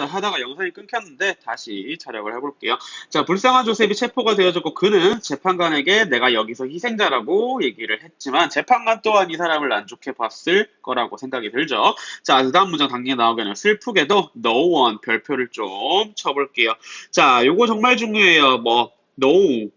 자, 하다가 영상이 끊겼는데 다시 촬영을 해볼게요. 자, 불쌍한 조셉이 체포가 되어졌고 그는 재판관에게 내가 여기서 희생자라고 얘기를 했지만 재판관 또한 이 사람을 안 좋게 봤을 거라고 생각이 들죠. 자, 그 다음 문장 당연히 나오겠네요. 슬프게도 no one 별표를 좀 쳐볼게요. 자, 요거 정말 중요해요. 뭐 no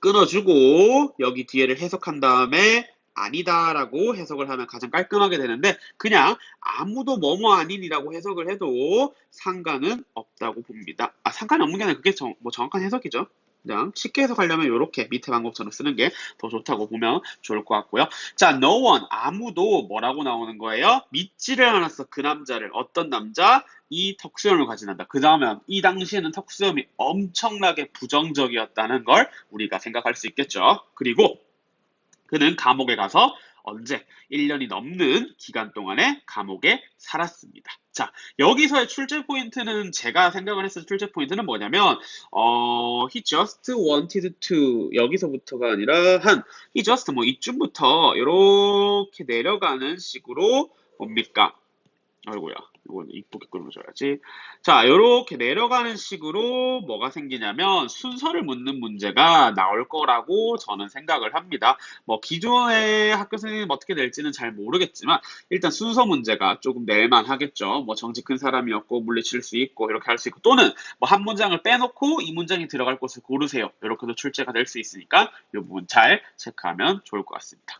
끊어주고 여기 뒤에를 해석한 다음에 아니다라고 해석을 하면 가장 깔끔하게 되는데 그냥 아무도 뭐뭐 아닌이라고 해석을 해도 상관은 없다고 봅니다. 아 상관이 없는 게 아니라 그게 정, 뭐 정확한 해석이죠. 그냥 쉽게 해석하려면 이렇게 밑에 방법처럼 쓰는 게 더 좋다고 보면 좋을 것 같고요. 자, no one 아무도 뭐라고 나오는 거예요? 믿지를 않았어 그 남자를 어떤 남자? 이 턱수염을 가진 남자. 그 다음에 이 당시에는 턱수염이 엄청나게 부정적이었다는 걸 우리가 생각할 수 있겠죠. 그리고 그는 감옥에 가서 언제 1년이 넘는 기간 동안에 감옥에 살았습니다. 자, 여기서의 출제 포인트는 제가 생각을 했을 때 출제 포인트는 뭐냐면 어, he just wanted to 여기서부터가 아니라 한 he just 뭐 이쯤부터 이렇게 내려가는 식으로 뭡니까? 아이고야. 이거는 이쁘게 끊어줘야지. 자, 이렇게 내려가는 식으로 뭐가 생기냐면 순서를 묻는 문제가 나올 거라고 저는 생각을 합니다. 뭐 기존의 학교 선생님 어떻게 될지는 잘 모르겠지만 일단 순서 문제가 조금 낼만 하겠죠. 뭐 정치 큰 사람이었고 물리칠 수 있고 이렇게 할 수 있고 또는 뭐 한 문장을 빼놓고 이 문장이 들어갈 곳을 고르세요. 이렇게도 출제가 될 수 있으니까 이 부분 잘 체크하면 좋을 것 같습니다.